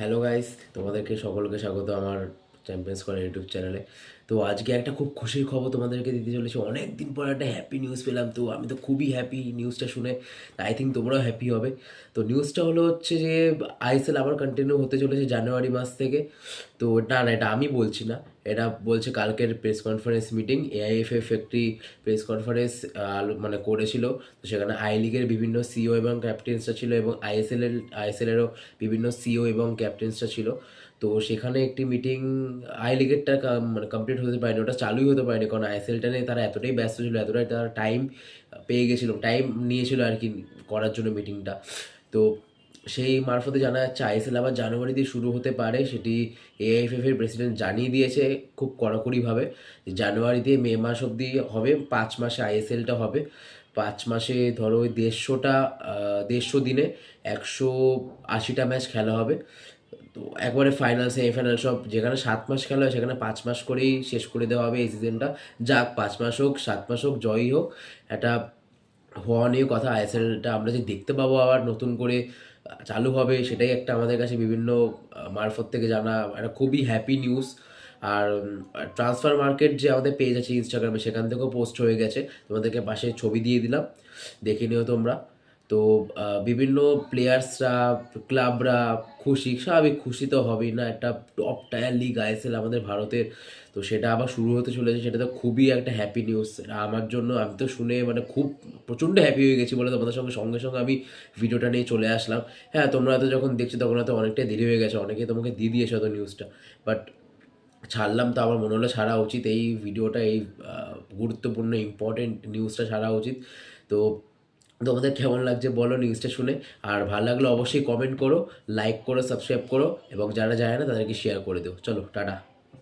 Hello guys তোমাদেরকে সকলকে স্বাগত আমার চ্যাম্পিয়ন্স কলের ইউটিউব চ্যানেলে তো আজকে একটা খুব খুশির খবর তোমাদেরকে দিতে চলেছি। অনেক দিন পর একটা হ্যাপি নিউজ পেলাম। তো আমি তো খুবই হ্যাপি নিউজটা শুনে আই থিঙ্ক তোমরাও হ্যাপি হবে। তো নিউজটা হলো হচ্ছে যে আইএসএল আবার কন্টিনিউ হতে চলেছে জানুয়ারি মাস থেকে। তো না না, এটা আমি বলছি না। এটা বলছে কালকের প্রেস কনফারেন্স মিটিং এআইএফএফ একটি প্রেস কনফারেন্স মানে করেছিল। তো সেখানে আই লিগের বিভিন্ন সিও এবং ক্যাপ্টেন্সরা ছিল এবং আইএসএল এর আইএসএলেরও বিভিন্ন সিও এবং ক্যাপ্টেন্সরা ছিল। তো সেখানে একটি মিটিং আই লিগেরটা মানে কমপ্লিট হতে পারেনি, ওটা চালুই হতে পারেনি। কারণ আইএসএলটা নিয়ে তারা এতটাই ব্যস্ত ছিল, এতটাই তারা টাইম পেয়ে গেছিল টাইম নিয়েছিল আর কি করার জন্য মিটিংটা তো সেই মারফতে জানা যাচ্ছে, আইএসএল আবার জানুয়ারি দিয়ে শুরু হতে পারে। সেটি এআইএফএফ এর প্রেসিডেন্ট জানিয়ে দিয়েছে খুব কড়াকড়িভাবে যে জানুয়ারি দিয়ে মে মাস অবধি হবে, পাঁচ মাসে আইএসএলটা হবে। পাঁচ মাসে ধরো ওই দেড়শোটা দেড়শো দিনে একশো আশিটা ম্যাচ খেলা হবে। তো একবারে ফাইনাল সেমিফাইনাল সব যেখানে সাত মাস খেলা হয়, সেখানে পাঁচ মাস করেই শেষ করে দেওয়া হবে এই সিজনটা যাক, পাঁচ মাস হোক, সাত মাস হোক, জয়ই হোক। একটা হওয়া নিয়ে কথা আইএসএলটা আমরা যে দেখতে পাবো আবার নতুন করে চালু হবে, সেটাই একটা আমাদের কাছে বিভিন্ন মারফত থেকে জানা একটা খুবই হ্যাপি নিউজ আর ট্রান্সফার মার্কেট যে আমাদের পেজ আছে ইনস্টাগ্রামে সেখান থেকেও পোস্ট হয়ে গেছে। তোমাদেরকে পাশে ছবি দিয়ে দিলাম। দেখে নিও তোমরা। তো বিভিন্ন প্লেয়ার্সরা ক্লাবরা খুশি, স্বাভাবিক খুশি তো হবেই না। একটা টপ টায়ার লিগ আইএসএল আমাদের ভারতের। তো সেটা আবার শুরু হতে চলেছে সেটা তো খুবই একটা হ্যাপি নিউজ আমার জন্য আমি তো শুনে মানে খুব প্রচণ্ড হ্যাপি হয়ে গেছি বলে তোমাদের সঙ্গে সঙ্গে সঙ্গে আমি ভিডিওটা নিয়ে চলে আসলাম। হ্যাঁ তোমরা তো যখন দেখছ, তখন হয়তো অনেকটাই দেরি হয়ে গেছে। অনেকে তোমাকে দিয়ে দিয়েছে হয়তো নিউজটা বাট ছাড়লাম তো আমার মনে হলো ছাড়া উচিত। এই ভিডিওটা এই গুরুত্বপূর্ণ ইম্পর্টেন্ট নিউজটা ছাড়া উচিত। তো তোমাদের কেমন লাগছে বলো নিউজটা শুনে। আর ভালো লাগলে অবশ্যই কমেন্ট করো লাইক করো সাবস্ক্রাইব করো, এবং যারা যায় না তাদেরকে শেয়ার করে দিও। চলো, টাটা।